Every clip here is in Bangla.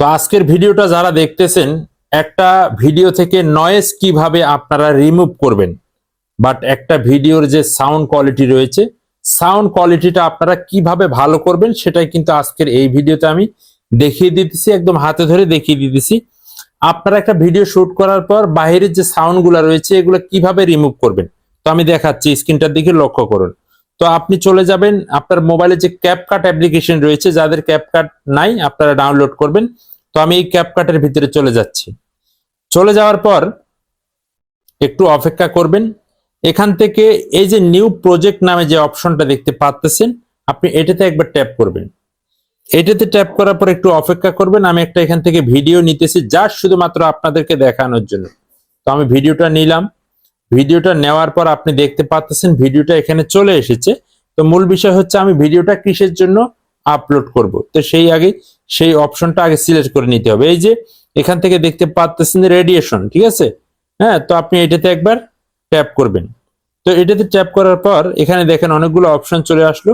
তো আজকের ভিডিওটা যারা দেখতেছেন, একটা ভিডিও থেকে নয়েজ কীভাবে আপনারা রিমুভ করবেন বাট একটা ভিডিওর যে সাউন্ড কোয়ালিটি রয়েছে সাউন্ড কোয়ালিটিটা আপনারা কীভাবে ভালো করবেন সেটাই কিন্তু আজকের এই ভিডিওতে আমি দেখিয়ে দিতেছি, একদম হাতে ধরে দেখিয়ে দিতেছি। আপনারা একটা ভিডিও শুট করার পর বাইরের যে সাউন্ডগুলো রয়েছে, এগুলো কীভাবে রিমুভ করবেন, তো আমি দেখাচ্ছি স্ক্রিনটার দিকে লক্ষ্য করুন। তো আপনি চলে যাবেন, আপনার মোবাইলে যে ক্যাপকাট অ্যাপ্লিকেশন রয়েছে, যাদের ক্যাপকাট নাই, আপনারা ডাউনলোড করবেন। তো আমি এই ক্যাপকাটের ভিতরে চলে যাচ্ছি। চলে যাওয়ার পর একটু অপেক্ষা করবেন। এখান থেকে এই যে নিউ প্রজেক্ট নামে যে অপশনটা দেখতে পাচ্তেছেন আপনি এটাতে একবার ট্যাপ করবেন। এটাতে ট্যাপ করার পর একটু অপেক্ষা করবেন। আমি একটা এখান থেকে ভিডিও নিতেছি, যা শুধুমাত্র আপনাদেরকে দেখানোর জন্য। তো আমি ভিডিওটা নিলাম। ভিডিওটা নেওয়ার পর আপনি দেখতে পাচ্তেছেন ভিডিওটা এখানে চলে এসেছে। তো মূল বিষয় হচ্ছে আমি ভিডিওটা কিসের জন্য আপলোড করব? তো সেই আগে সেই অপশনটা আগে সিলেক্ট করে নিতে হবে। এই যে এখান থেকে দেখতে পাচ্তেছেন রেডিয়েশন ঠিক আছে? হ্যাঁ তো আপনি এটাতে একবার ট্যাপ করবেন। তো এটাতে ট্যাপ করার পর এখানে দেখেন অনেকগুলো অপশন চলে আসলো।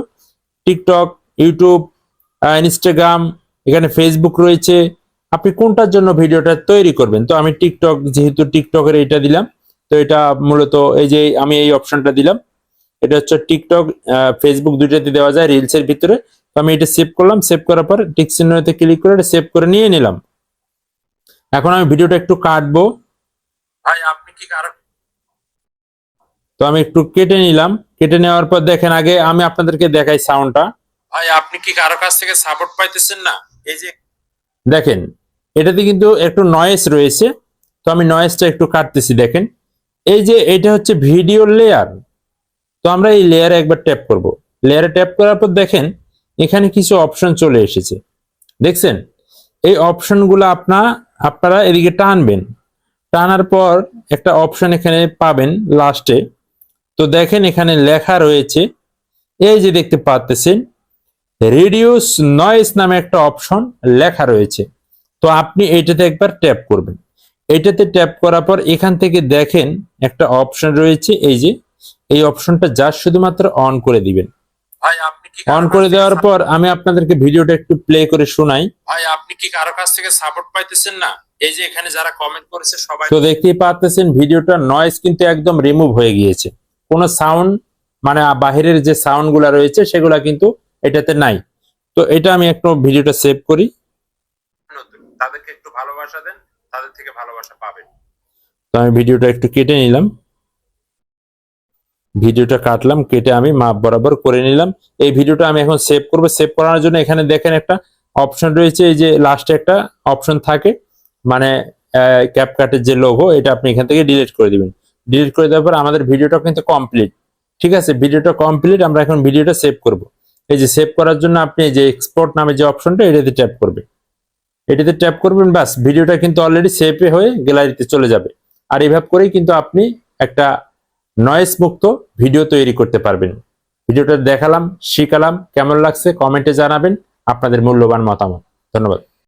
টিকটক ইউটিউব ইনস্টাগ্রাম এখানে ফেসবুক রয়েছে। আপনি কোনটার জন্য ভিডিওটা তৈরি করবেন? তো আমি টিকটক যেহেতু টিকটকের এটা দিলাম তো এটা মূলত এই যে আমি এই অপশনটা দিলাম। এটা হচ্ছে টিকটক ফেসবুক দুইটাতে দেওয়া যায় রিলসের ভিতরে। তো আমি এটা সেভ করলাম সেভ করার পর টিক চিহ্নতে ক্লিক করে এটা সেভ করে নিয়ে নিলাম। এখন আমি ভিডিওটা একটু কাটবো। ভাই আপনি কি কারও তো আমি একটু কেটে নিলাম। কেটে নেওয়ার পর দেখেন আগে আমি আপনাদেরকে দেখাই সাউন্ডটা ভাই আপনি কি কারও কাছ থেকে সাপোর্ট পাইতেছেন না? এই যে দেখেন এটাতে কিন্তু একটু নয়েজ রয়েছে। তো আমি নয়েজটা একটু কাটতেছি দেখেন। এই যে এটা হচ্ছে ভিডিও লেয়ার তো আমরা এই লেয়ারে একবার ট্যাপ করব। লেয়ারে ট্যাপ করার পর দেখেন, এখানে কিছু অপশন চলে এসেছে। দেখছেন? এই অপশনগুলো আপনা, আপনারা এদিকে টানবেন। টানার পর একটা অপশন এখানে পাবেন লাস্টে তো দেখেন এখানে লেখা রয়েছে, এই যে দেখতে পাচ্তেছেন রিডিউস নয়েজ নামে একটা অপশন লেখা রয়েছে। তো আপনি এটাতে একবার ট্যাপ করবেন। এটাতে ট্যাপ করার পর এখান থেকে দেখেন একটা অপশন রয়েছে এই যে এই অপশনটা যা শুধুমাত্র অন করে দিবেন। ভাই আপনি কি অন করে দেওয়ার পর আমি আপনাদেরকে ভিডিওটা একটু প্লে করে শোনাই। ভাই আপনি কি কারও কাছ থেকে সাপোর্ট পাইতেছেন না? এই যে এখানে যারা কমেন্ট করেছে সবাই তো দেখতেই পাচ্ছেন ভিডিওটা নয়েজ কিন্তু একদম রিমুভ হয়ে গিয়েছে। কোনো সাউন্ড মানে বাহিরের যে সাউন্ডগুলা রয়েছে সেগুলা কিন্তু এটাতে নাই। তো এটা আমি একটু ভিডিওটা সেভ করি। তাদেরকে একটু ভালোবাসা দেন। তাদের থেকে ভালোবাসা পাবেন। তো আমি ভিডিওটা একটু কেটে নিলাম। ভিডিওটা কাটলাম, কেটে আমি মাপ বরাবর করে নিলাম। এই ভিডিওটা আমি এখন সেভ করব। সেভ করার জন্য এখানে দেখেন একটা অপশন রয়েছে, এই যে লাস্টে একটা অপশন থাকে মানে ক্যাপকাটের যে লোগো এটা আপনি এখান থেকে ডিলিট করে দিবেন। ডিলিট করে দেওয়ার পর আমাদের ভিডিওটা কিন্তু কমপ্লিট ঠিক আছে? ভিডিওটা কমপ্লিট আমরা এখন ভিডিওটা সেভ করব। এই যে সেভ করার জন্য আপনি যে এক্সপোর্ট নামে যে অপশনটা এটাতে ট্যাপ করবেন এটাতে ট্যাপ করবেন, ব্যাস, ভিডিওটা কিন্তু অলরেডি সেভে হয়ে গ্যালারিতে চলে যাবে। আর এইভাবে করেই কিন্তু আপনি একটা নয়েস মুক্ত ভিডিও তৈরি করতে পারবেন। ভিডিওটা দেখালাম, শিখালাম, কেমন লাগছে কমেন্টে জানাবেন, আপনাদের মূল্যবান মতামত। ধন্যবাদ।